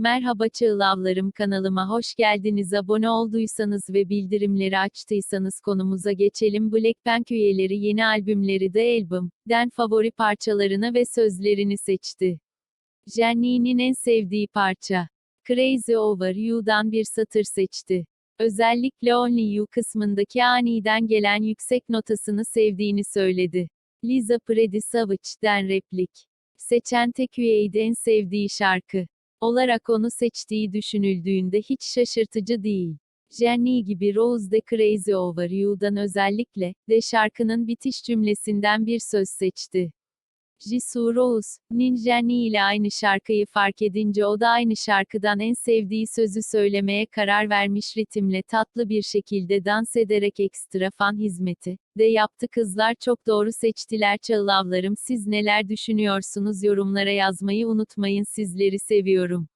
Merhaba Çığlavlarım kanalıma hoş geldiniz. Abone olduysanız ve bildirimleri açtıysanız konumuza geçelim. Blackpink üyeleri yeni albümleri The Album'den favori parçalarını ve sözlerini seçti. Jennie'nin en sevdiği parça. Crazy Over You'dan bir satır seçti. Özellikle Only You kısmındaki aniden gelen yüksek notasını sevdiğini söyledi. Lisa Pretty Savage'den replik. Seçen tek üyeydi en sevdiği şarkı olarak onu seçtiği düşünüldüğünde hiç şaşırtıcı değil. Jenny gibi Rose de Crazy Over You'dan özellikle, de şarkının bitiş cümlesinden bir söz seçti. Jisoo Rose, Nin Jenny ile aynı şarkıyı fark edince o da aynı şarkıdan en sevdiği sözü söylemeye karar vermiş ritimle tatlı bir şekilde dans ederek ekstra fan hizmeti de yaptı. Kızlar çok doğru seçtiler. Çağlavlarım siz neler düşünüyorsunuz? Yorumlara yazmayı unutmayın. Sizleri seviyorum.